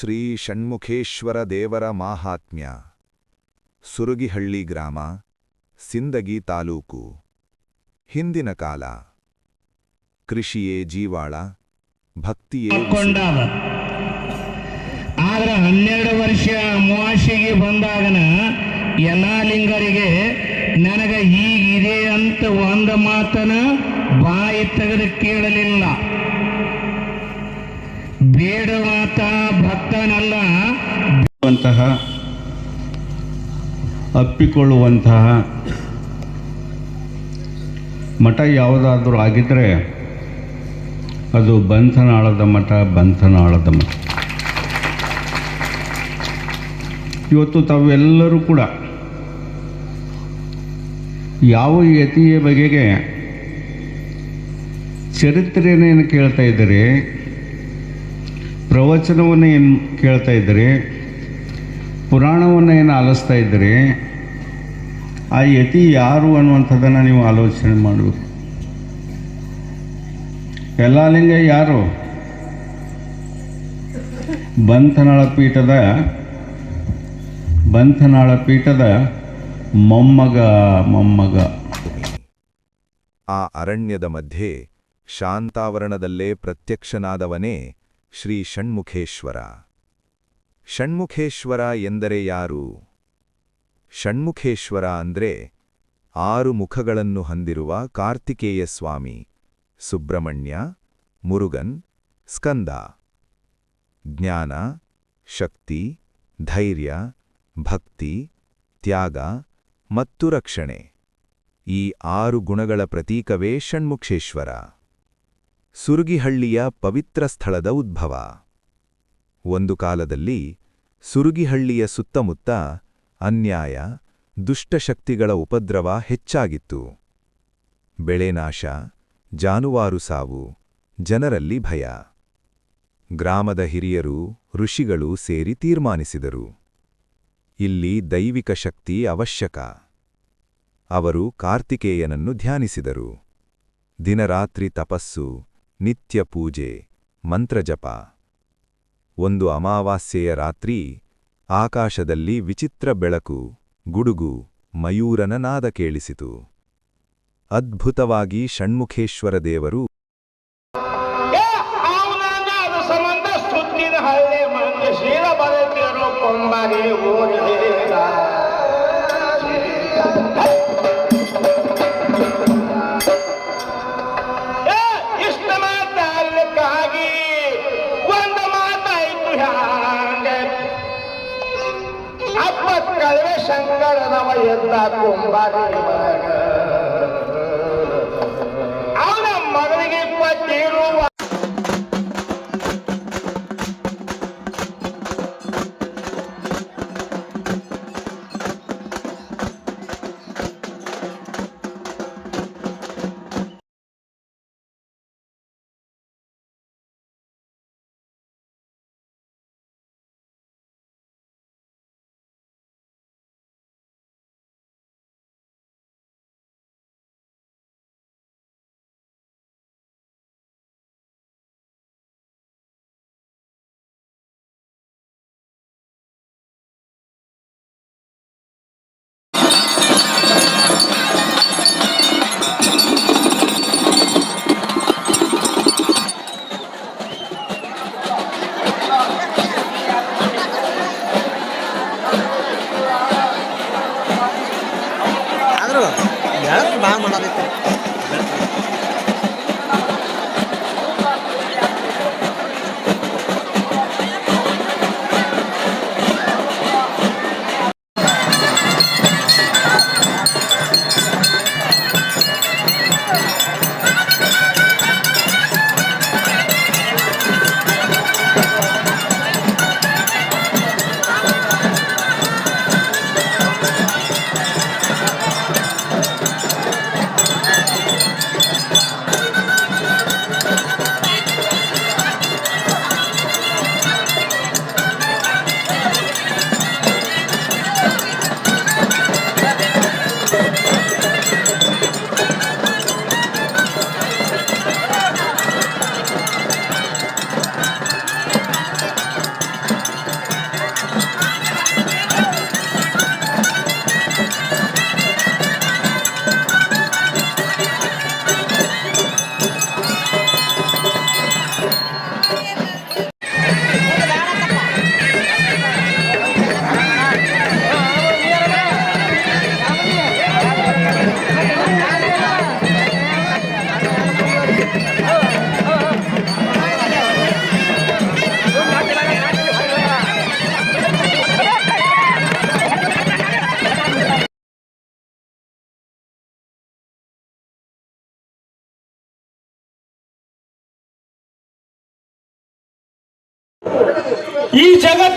ಶ್ರೀ ಷಣ್ಮುಖೇಶ್ವರ ದೇವರ ಮಾಹಾತ್ಮ್ಯ. ಸುರುಗಿಹಳ್ಳಿ ಗ್ರಾಮ, ಸಿಂದಗಿ ತಾಲೂಕು. ಹಿಂದಿನ ಕಾಲ. ಕೃಷಿಯೇ ಜೀವಾಳ, ಭಕ್ತಿಯೇ ಆದ್ರೆ ಹನ್ನೆರಡು ವರ್ಷ ಅಮಾವಾಸ್ಯೆಗೆ ಬಂದಾಗನ ಎಲ್ಲಾ ಲಿಂಗರಿಗೆ ನನಗ ಹೀಗಿದೆ ಅಂತ ಒಂದು ಮಾತನ ಬಾಯಿ ತೆಗೆದು ಕೇಳಲಿಲ್ಲ. ಬೇಡವಾತ ಭಕ್ತನಲ್ಲ ಅಪ್ಪಿಕೊಳ್ಳುವಂತಹ ಮಠ ಯಾವುದಾದ್ರೂ ಆಗಿದ್ದರೆ ಅದು ಬಂಧನಾಳದ ಮಠ ಬಂಧನಾಳದ ಮಠ. ಇವತ್ತು ತಾವೆಲ್ಲರೂ ಕೂಡ ಯಾವ ಯತಿಯ ಬಗೆಗೆ ಚರಿತ್ರೆಯನ್ನು ಕೇಳ್ತಾ ಇದ್ದೀರಿ? ಪ್ರವಚನವನ್ನು ಏನು ಕೇಳ್ತಾ ಇದ್ದರೆ ಪುರಾಣವನ್ನು ಏನು ಆಲಿಸ್ತಾ ಇದ್ದರೆ ಆ ಯತಿ ಯಾರು ಅನ್ನುವಂಥದ್ದನ್ನು ನೀವು ಆಲೋಚನೆ ಮಾಡಬೇಕು. ಎಲ್ಲ ಲಿಂಗ ಯಾರು? ಬಂಥನಾಳ ಪೀಠದ ಬಂಥನಾಳ ಪೀಠದ ಮೊಮ್ಮಗ ಮೊಮ್ಮಗ. ಆ ಅರಣ್ಯದ ಮಧ್ಯೆ ಶಾಂತಾವರಣದಲ್ಲೇ ಪ್ರತ್ಯಕ್ಷನಾದವನೇ ಶ್ರೀ ಷಣ್ಮುಖೇಶ್ವರ. ಷಣ್ಮುಖೇಶ್ವರ ಎಂದರೆ ಯಾರು? ಷಣ್ಮುಖೇಶ್ವರ ಅಂದ್ರೆ ಆರು ಮುಖಗಳನ್ನು ಹೊಂದಿರುವ ಕಾರ್ತಿಕೇಯ ಸ್ವಾಮಿ, ಸುಬ್ರಹ್ಮಣ್ಯ, ಮುರುಗನ್, ಸ್ಕಂದ. ಜ್ಞಾನ, ಶಕ್ತಿ, ಧೈರ್ಯ, ಭಕ್ತಿ, ತ್ಯಾಗ ಮತ್ತು ರಕ್ಷಣೆ. ಈ ಆರು ಗುಣಗಳ ಪ್ರತೀಕವೇ ಷಣ್ಮುಖೇಶ್ವರ. ಸುರುಗಿಹಳ್ಳಿಯ ಪವಿತ್ರ ಸ್ಥಳದ ಉದ್ಭವ. ಒಂದು ಕಾಲದಲ್ಲಿ ಸುರುಗಿಹಳ್ಳಿಯ ಸುತ್ತಮುತ್ತ ಅನ್ಯಾಯ ದುಷ್ಟಶಕ್ತಿಗಳ ಉಪದ್ರವ ಹೆಚ್ಚಾಗಿತ್ತು. ಬೆಳೆನಾಶ ಜಾನುವಾರು ಸಾವು, ಜನರಲ್ಲಿ ಭಯ. ಗ್ರಾಮದ ಹಿರಿಯರು, ಋಷಿಗಳು ಸೇರಿ ತೀರ್ಮಾನಿಸಿದರು. ಇಲ್ಲಿ ದೈವಿಕ ಶಕ್ತಿ ಅವಶ್ಯಕ. ಅವರು ಕಾರ್ತಿಕೇಯನನ್ನು ಧ್ಯಾನಿಸಿದರು. ದಿನರಾತ್ರಿ ತಪಸ್ಸು ನಿತ್ಯ ಪೂಜೆ ಮಂತ್ರಜಪ ಒಂದು ಅಮಾವಾಸ್ಯೆಯ ರಾತ್ರಿ, ಆಕಾಶದಲ್ಲಿ ವಿಚಿತ್ರ ಬೆಳಕು, ಗುಡುಗು, ಮಯೂರನ ನಾದ ಕೇಳಿಸಿತು. ಅದ್ಭುತವಾಗಿ ಷಣ್ಮುಖೇಶ್ವರ ದೇವರು ಶಂಕರನವ ಎದ್ದ ಕೊಂಬಾರಿ ಆದ್ರೂ ಭಾಳ ಮಾಡೋದೈತೆ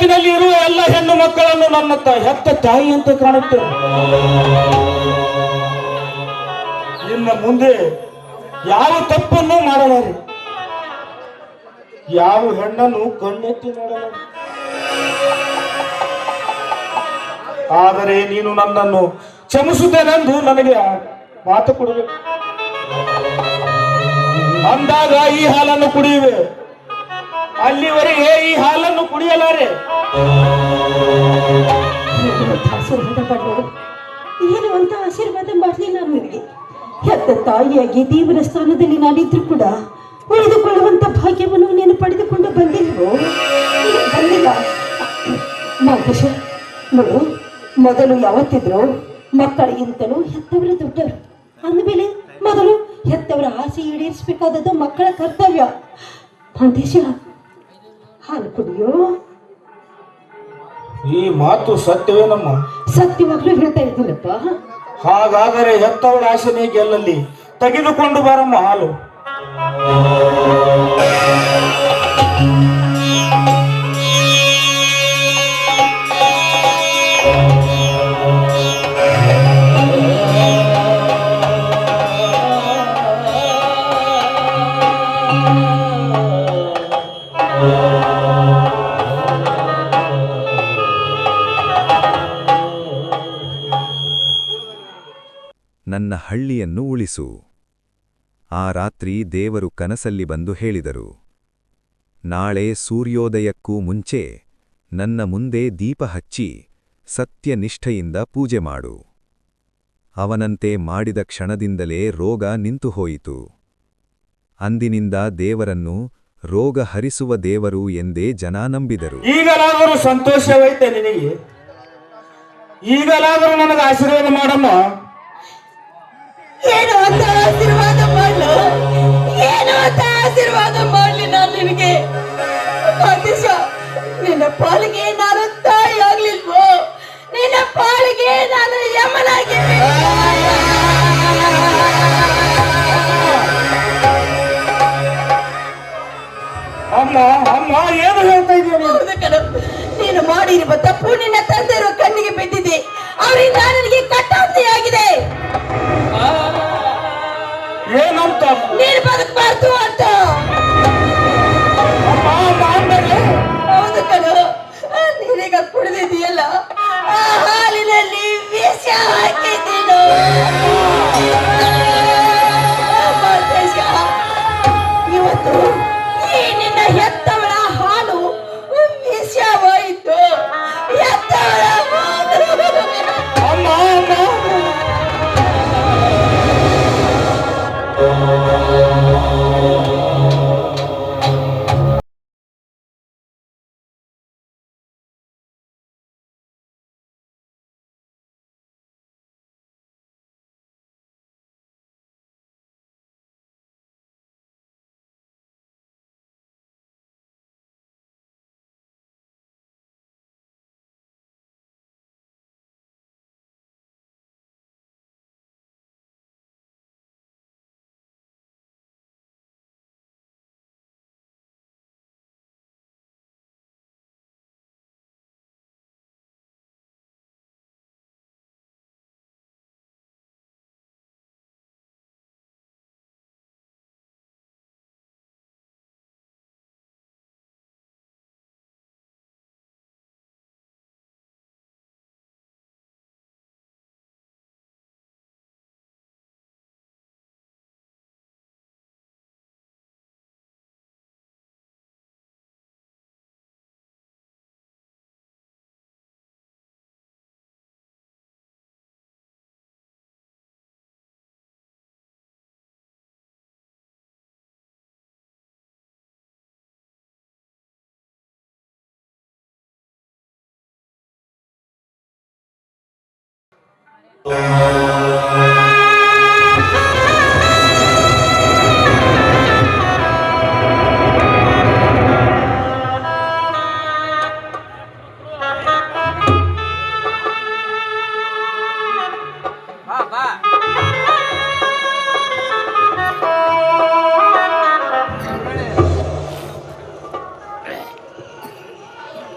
ಜಗತ್ತಿನಲ್ಲಿ ಇರುವ ಎಲ್ಲ ಹೆಣ್ಣು ಮಕ್ಕಳನ್ನು ನನ್ನ ಹೆತ್ತ ತಾಯಿ ಅಂತ ಕಾಣುತ್ತೆ ಇನ್ನು ಮುಂದೆ ಯಾವ ತಪ್ಪನ್ನು ಮಾಡಲಾರೆ. ಯಾವ ಹೆಣ್ಣನ್ನು ಕಣ್ಣೆತ್ತಿ ನೋಡಲಾರೆ. ಆದರೆ ನೀನು ನನ್ನನ್ನು ಕ್ಷಮಿಸುತ್ತೇನೆಂದು ನನಗೆ ಮಾತು ಕೊಡಬೇಕು ಅಂದಾಗ ಈ ಹಾಲನ್ನು ಕುಡಿಯುವೆ. ಅಲ್ಲಿವರೆಗೆ ಈ ಹಾಲನ್ನು ಕುಡಿಯಲಾರೆ. ಆಶೀರ್ವಾದ ಏನು ಅಂತ ಆಶೀರ್ವಾದ ಮಾಡಲಿಲ್ಲ ನನಗೆ ಹೆತ್ತ ತಾಯಿಯಾಗಿ ದೇವರ ಸ್ಥಾನದಲ್ಲಿ ನಾನಿದ್ರು ಕೂಡ ಉಳಿದುಕೊಳ್ಳುವಂತ ಭಾಗ್ಯವನ್ನು ನೀನು ಪಡೆದುಕೊಂಡು ಬಂದಿಲ್ವೋ? ಬಂದಿಲ್ಲ. ನಾಗೇಶ ನೋಡು, ಮೊದಲು ಯಾವತ್ತಿದ್ರು ಮಕ್ಕಳಿಗಿಂತಲೂ ಹೆತ್ತವರು ದೊಡ್ಡವರು. ಅಂದಮೇಲೆ ಮೊದಲು ಹೆತ್ತವರ ಆಸೆ ಈಡೇರಿಸಬೇಕಾದದ್ದು ಮಕ್ಕಳ ಕರ್ತವ್ಯ. ಮಂದೇಶ ಹಾಲು ಕುಡಿಯೋ ಈ ಮಾತು ಸತ್ಯವೇನಮ್ಮ ಸತ್ಯವಾಗ್ಲೂ ಹೇಳ್ತಾ ಇದ್ದೀನಪ್ಪ ಹಾಗಾದರೆ ಹೆತ್ತವಳ ಆಸನೆ ಗೆಲ್ಲಲ್ಲಿ ತೆಗೆದುಕೊಂಡು ಬಾರಮ್ಮ ಹಾಲು. ನನ್ನ ಹಳ್ಳಿಯನ್ನು ಉಳಿಸು. ಆ ರಾತ್ರಿ ದೇವರು ಕನಸಲ್ಲಿ ಬಂದು ಹೇಳಿದರು, ನಾಳೆ ಸೂರ್ಯೋದಯಕ್ಕೂ ಮುಂಚೆ ನನ್ನ ಮುಂದೆ ದೀಪ ಹಚ್ಚಿ ಸತ್ಯನಿಷ್ಠೆಯಿಂದ ಪೂಜೆ ಮಾಡು. ಅವನಂತೆ ಮಾಡಿದ ಕ್ಷಣದಿಂದಲೇ ರೋಗ ನಿಂತುಹೋಯಿತು. ಅಂದಿನಿಂದ ದೇವರನ್ನು ರೋಗ ಹರಿಸುವ ದೇವರು ಎಂದೇ ಜನ ನಂಬಿದರು. ಈಗಲಾದರೂ ಸಂತೋಷವೈತೆ ನಿನಗೆ. ಈಗಲಾದರೂ ನನಗೆ ಆಶೀರ್ವಾದ ಮಾಡಮ್ಮ. ಏನು ಅಂತ ಆಶೀರ್ವಾದ ಮಾಡ್ಲು? ಏನು ಅಂತ ಆಶೀರ್ವಾದ ಮಾಡ್ಲಿ ನಾನು ನಿನಗೆ? ಮಾದೇಶ ನಿನ್ನ ಪಾಲಿಗೆ ನಾನು ತಾಯಿ ಆಗ್ಲಿಲ್ವೋ? ನಿನ್ನ ಪಾಲಿಗೆ ನಾನು ಯಮನಾಗಿ Let's!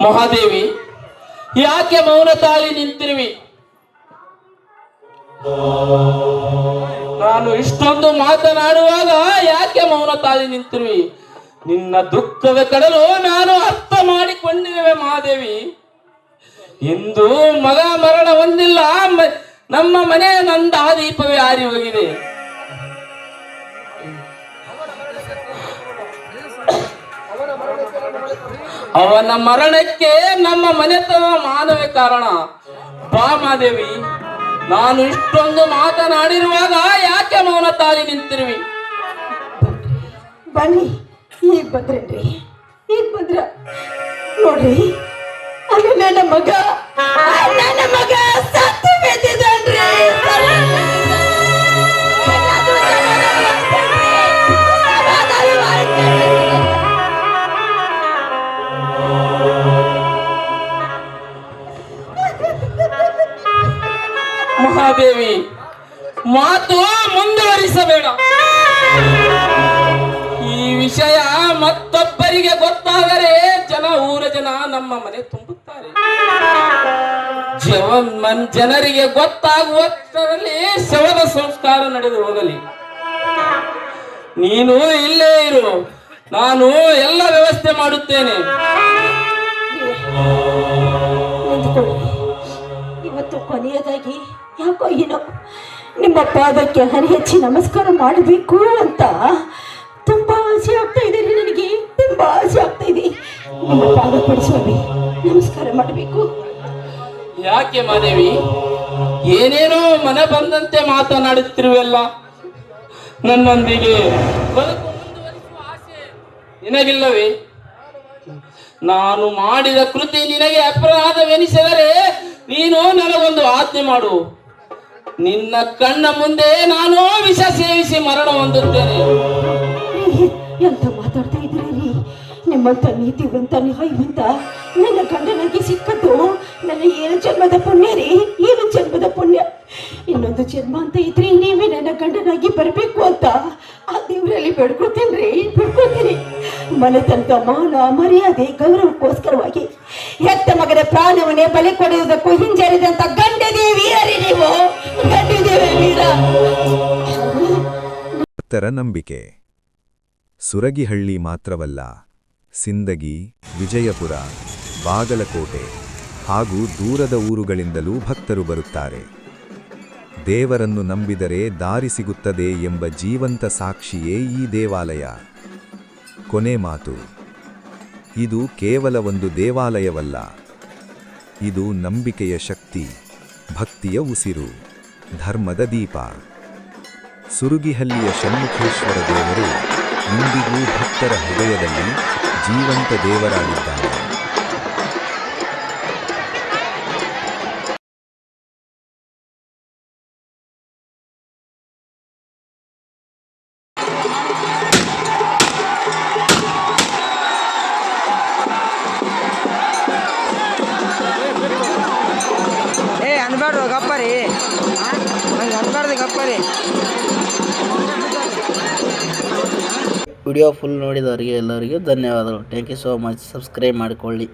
महादेवी याके मौन ताली निंतिरवी ನಾನು ಇಷ್ಟೊಂದು ಮಾತನಾಡುವಾಗ ಯಾಕೆ ಮೌನ ತಾಳಿ ನಿಂತಿರುವಿ? ನಿನ್ನ ದುಃಖದ ಕಡಲು ನಾನು ಅರ್ಥ ಮಾಡಿಕೊಂಡಿರುವೆ ಮಹಾದೇವಿ. ಇಂದು ಮಗ ಮರಣ ಹೊಂದಿಲ್ಲ ನಮ್ಮ ಮನೆ ನಂದ ದೀಪವೇ ಆರಿ ಹೋಗಿದೆ. ಅವನ ಮರಣಕ್ಕೆ ನಮ್ಮ ಮನೆತನ ಮಾನವೇ ಕಾರಣ. ಬಾ ಮಾದೇವಿ ನಾನು ಇಷ್ಟೊಂದು ಮಾತನಾಡಿರುವಾಗ ಯಾಕೆ ಮೌನ ತಾಳಿ ನಿಂತಿರುವಿ? ಬನ್ನಿ ಈಗ ಬಂದ್ರೇನ್ರಿ ಈಗ ಬದ್ರ ನೋಡ್ರಿ ಅದು ನನ್ನ ಮಗ ನನ್ನ ಮಗ ಸತ್ತು ಬಿದ್ದಿದ್ದಾನ್ರಿ. ಮಹಾದೇವಿ. ಮಾತು ಮುಂದುವರಿಸಬೇಡ. ಈ ವಿಷಯ ಮತ್ತೊಬ್ಬರಿಗೆ ಗೊತ್ತಾದರೆ ಜನ ಊರ ಜನ ನಮ್ಮ ಮನೆ ತುಂಬುತ್ತಾರೆ. ಜವ ಮನ್- ಜನರಿಗೆ ಗೊತ್ತಾಗುವಷ್ಟರಲ್ಲಿ ಶವದ ಸಂಸ್ಕಾರ ನಡೆದು ಹೋಗಲಿ. ನೀನು ಇಲ್ಲೇ ಇರು. ನಾನು ಎಲ್ಲ ವ್ಯವಸ್ಥೆ ಮಾಡುತ್ತೇನೆ. ಇವತ್ತು ಕೊನೆಯದಾಗಿ ಯಾಕೋ ಏನೋ ನಿಮ್ಮ ಪಾದಕ್ಕೆ ಹನಿ ಹೆಚ್ಚಿ ನಮಸ್ಕಾರ ಮಾಡಬೇಕು ಅಂತ ತುಂಬಾ ಆಸೆ ಆಗ್ತಾ ಇದೆ ನನಗೆ, ತುಂಬಾ ಆಸೆ ಆಗ್ತಾ ಇದೆ. ನಿಮ್ಮ ಪಾದ ಪಡಿಸ್ವಾಮಿ ನಮಸ್ಕಾರ ಮಾಡಬೇಕು. ಯಾಕೆ ಮಾದೇವಿ? ಏನೇನೋ ಮನ ಬಂದಂತೆ ಮಾತನಾಡುತ್ತಿರುವೆಲ್ಲ, ನನ್ನೊಂದಿಗೆ ಆಸೆ ನಿನಗಿಲ್ಲವೇ? ನಾನು ಮಾಡಿದ ಕೃತಿ ನಿನಗೆ ಅಪರಾಧವೆನಿಸಿದರೆ ನೀನು ನನಗೊಂದು ಆಜ್ಞೆ ಮಾಡು. ನಿನ್ನ ಕಣ್ಣ ಮುಂದೆ ನಾನು ವಿಷ ಸೇವಿಸಿ ಮರಣ ಹೊಂದುತ್ತೇನೆ. ಎಂತ ಮಾತಾಡ್ತಾ ಇದ್ರಿ ರೀ? ನಿಮ್ಮಂತ ನೀತಿವಂತ, ನ್ಯಾಯವಂತ, ನನ್ನ ಗಂಡನಾಗಿ ಸಿಕ್ಕದ್ದು ನನ್ನ ಏನು ಜನ್ಮದ ಪುಣ್ಯ ರೀ, ಏಳು ಜನ್ಮದ ಪುಣ್ಯ. ಇನ್ನೊಂದು ಜನ್ಮ ಅಂತ ಇದ್ರೆ ನೀವೇ ನನ್ನ ಗಂಡನಾಗಿ ಬರಬೇಕು ಅಂತ. ದೇವರಲ್ಲಿ ಬೇಡ್ಕೊತೀನಿ ಬೇಡ್ಕೊತೀನಿ ಮನೆತನದ ಮಾನ, ಮರ್ಯಾದೆ, ಗೌರವಕ್ಕೋಸ್ಕರವಾಗಿ ಹೆತ್ತ ಮಗನ ಪ್ರಾಣವನ್ನೇ ಬಲಿ ಕೊಡುವುದಕ್ಕೂ ಹಿಂಜರಿದಂತ ಗಂಡದೇ ದೇವಿಯರಿ ನೀವು? ಗಂಡದೇ ವೀರ ಭಕ್ತರ ನಂಬಿಕೆ. ಸುರಗಿಹಳ್ಳಿ ಮಾತ್ರವಲ್ಲ, ಸಿಂದಗಿ, ವಿಜಯಪುರ, ಬಾಗಲಕೋಟೆ ಹಾಗೂ ದೂರದ ಊರುಗಳಿಂದಲೂ ಭಕ್ತರು ಬರುತ್ತಾರೆ. ದೇವರನ್ನು ನಂಬಿದರೆ ದಾರಿ ಸಿಗುತ್ತದೆ ಎಂಬ ಜೀವಂತ ಸಾಕ್ಷಿಯೇ ಈ ದೇವಾಲಯ. ಕೊನೆ ಮಾತು. ಇದು ಕೇವಲ ಒಂದು ದೇವಾಲಯವಲ್ಲ. ಇದು ನಂಬಿಕೆಯ ಶಕ್ತಿ, ಭಕ್ತಿಯ ಉಸಿರು, ಧರ್ಮದ ದೀಪ. ಸುರುಗಿಹಳ್ಳಿಯ ಷಣ್ಮುಖೇಶ್ವರ ದೇವರು ಇಂದಿಗೂ ಭಕ್ತರ ಹೃದಯದಲ್ಲಿ ಜೀವಂತ ದೇವರಾಗಿದ್ದಾನೆ. ವಿಡಿಯೋ ಫುಲ್ ನೋಡಿದವರಿಗೆ ಎಲ್ಲರಿಗೂ ಧನ್ಯವಾದಗಳು. Thank you so much subscribe ಮಾಡಿಕೊಳ್ಳಿ.